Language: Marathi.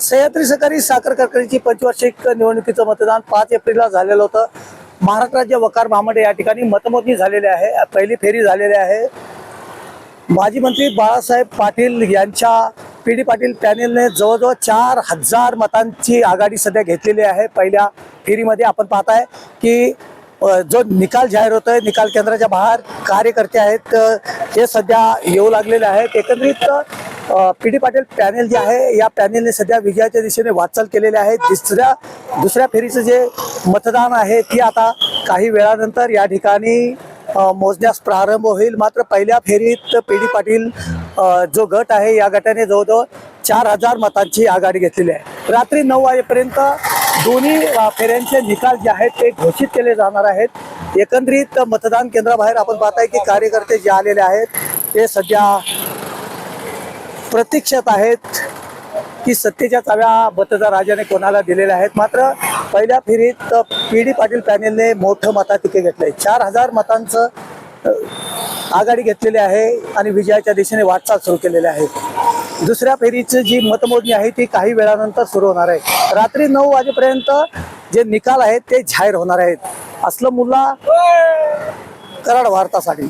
सह्याद्री सहकारी साखर कारखान्याची पंचवार्षिक निवडणुकीचं मतदान पाच एप्रिलला झालेलं होतं. महाराष्ट्र राज्य वकार महामंडळ या ठिकाणी मतमोजणी झालेली आहे. पहिली फेरी झालेली आहे. माजी मंत्री बाळासाहेब पाटील यांच्या पी डी पाटील पॅनेलने जवळजवळ चार हजार मतांची आघाडी सध्या घेतलेली आहे. पहिल्या फेरीमध्ये आपण पाहताय की जो निकाल जाहीर होतोय निकाल केंद्राच्या बाहेर कार्यकर्ते आहेत ते हे सध्या येऊ लागलेले आहेत. एकंदरीत पी डी पाटील पॅनेल जे आहे या पॅनेलने सध्या विजयाच्या दिशेने वाटचाल केलेली आहे. दुसऱ्या दुसऱ्या फेरीचं जे मतदान आहे ती आता काही वेळानंतर या ठिकाणी मोजण्यास प्रारंभ होईल. मात्र पहिल्या फेरीत पी डी पाटील जो गट आहे या गटाने जवळजवळ चार हजार मतांची आघाडी घेतलेली आहे. रात्री नऊ वाजेपर्यंत दोन्ही फेऱ्यांचे निकाल जे आहेत ते घोषित केले जाणार आहेत. एकंदरीत मतदान केंद्राबाहेर आपण पाहताय की कार्यकर्ते जे आलेले आहेत ते सध्या प्रतीक्षेत आहेत की सत्तेच्या चाव्या मतदार राजाने कोणाला दिलेल्या आहेत? मात्र पहिल्या फेरीत पी डी पाटील पॅनेलने मोठं मताधिक्य आहे चार हजार मतांचं आघाडी घेतलेली आहे आणि विजयाच्या दिशेने वाटचाल सुरू केलेली आहे. दुसऱ्या फेरीची जी मतमोजणी आहे ती काही वेळानंतर सुरू होणार आहे. रात्री नऊ वाजेपर्यंत जे निकाल आहेत ते जाहीर होणार आहेत. असलं मुला कराड वार्तासाठी.